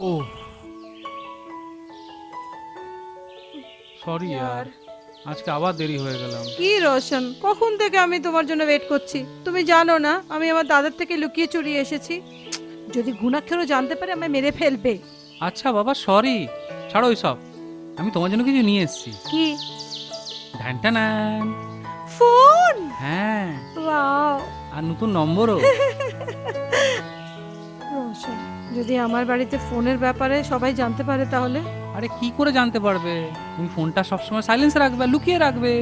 ও। Sorry यार। আজকে আবার দেরি হয়ে গেলাম। কি রোশন কখন থেকে আমি তোমার জন্য ওয়েট করছি? তুমি জানো না আমি আমার দাদার থেকে লুকিয়ে চুরিয়ে এসেছি। যদি গুণাক্ষরও জানতে পারে আমায় মেরে ফেলবে। আচ্ছা বাবা সরি ছাড়ো ওইসব। আমি তোমার জন্য কিছু নিয়ে এসেছি। কি? ঢ্যানটানান ফোন? হ্যাঁ। ওয়াও। আর নতুন নম্বরও। যদি আমার বাড়িতে ফোনের ব্যাপারে সবাই জানতে পারে তাহলে? আরে কি করে জানতে পারবে? তুমি ফোনটা সবসময় সাইলেন্সে রাখবে লুকিয়ে রাখবে।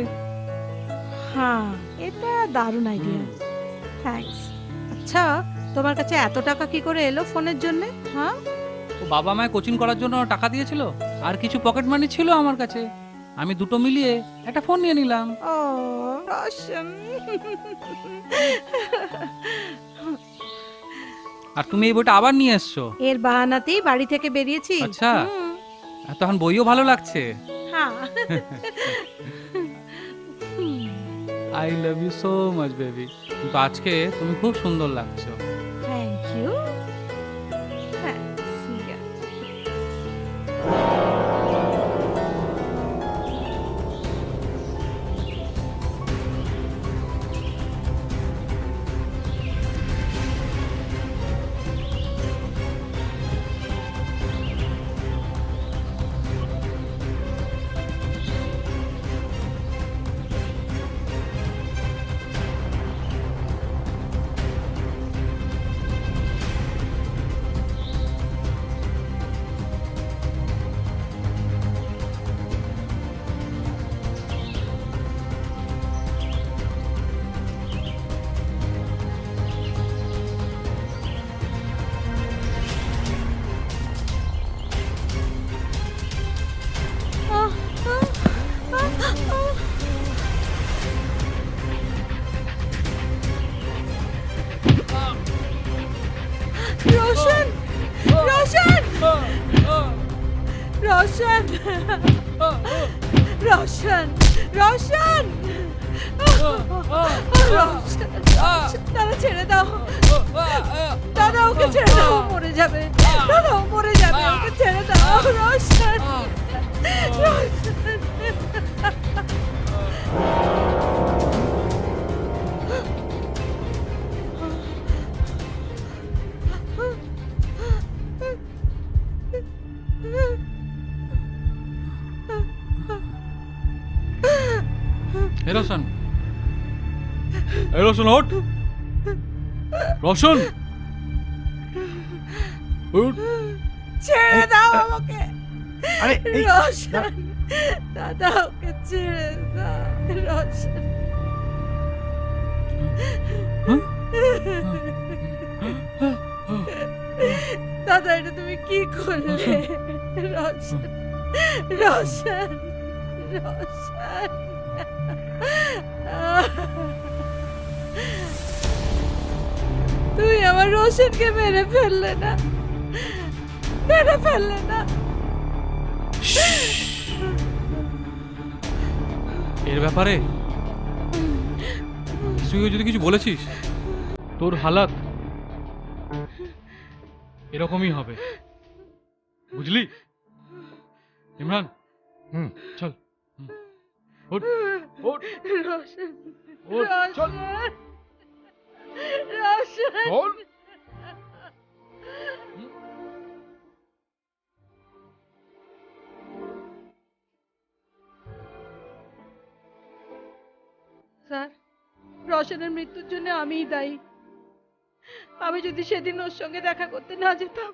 হ্যাঁ এটা দারুণ আইডিয়া থ্যাঙ্কস আচ্ছা তোমার কাছে এত টাকা কি করে এলো ফোনের জন্য? হ্যাঁ? ও বাবা মায় কোচিং করার জন্য টাকা দিয়েছিল? আর কিছু পকেট মানি ছিল আমার কাছে। আমি দুটো মিলিয়ে একটা ফোন নিয়ে নিলাম। ও রোশন আর তুমি এই বইটা আবার নিয়ে এসছো? এর বাহানাতেই বাড়ি থেকে বেরিয়েছি। আচ্ছা। হুম, আর তখন বইও ভালো লাগছে। হ্যাঁ। I love you so much baby কিন্তু আজকে তুমি খুব সুন্দর লাগছো। রোশন রোশন রোশন রোশন রোশন, দাদা ছেড়ে দাও। দাদা, ওকে ছেড়ে দাও মরে যাবে। দাদা, ও মরে যাবে, ওকে ছেড়ে দাও, রোশন। এ রোশন এ রোশন ওঠ রোশন ছেড়ে দাও আমাকে। আরে এই রোশন দাদা ওকে ছেড়ে দাও রোশন। দাদা এটা তুমি কি করলে? রোশন রোশন রোশন। তুই আমার রোশনকে মেরে ফেললে না। মেরে ফেললে না। এর ব্যাপারে? তুই যদি কিছু বলেছিস তোর হালাত এরকমই হবে। বুঝলি? ইমরান? হুম। চল। ওঠ ওঠ রোশন ওঠ চল। রোশন। চল। স্যার রোশনের মৃত্যুর জন্য আমিই দায়ী। আমি যদি সেদিন ওর সঙ্গে দেখা করতে না যেতাম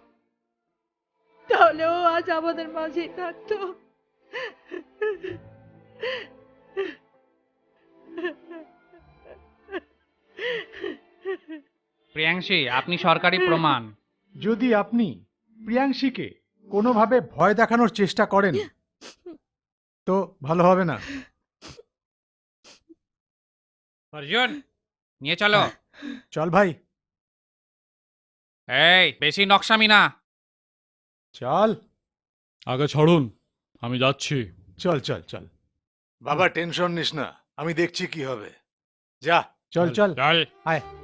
তাহলে ও আজ আমাদের মাঝেই থাকতো। প্রিয়াংশী আপনি সরকারি প্রমাণ। যদি আপনি প্রিয়াংশীকে কোনোভাবে ভয় দেখানোর চেষ্টা করেন তো ভালো হবে না। অর্জুন নিয়ে চলো। চল ভাই। এই বেশি নকশামি না। চল। আগে ছাড়ুন আমি যাচ্ছি। চল চল চল। বাবা টেনশন নিস না আমি দেখছি কি হবে। যা। চল চল। চল আয়।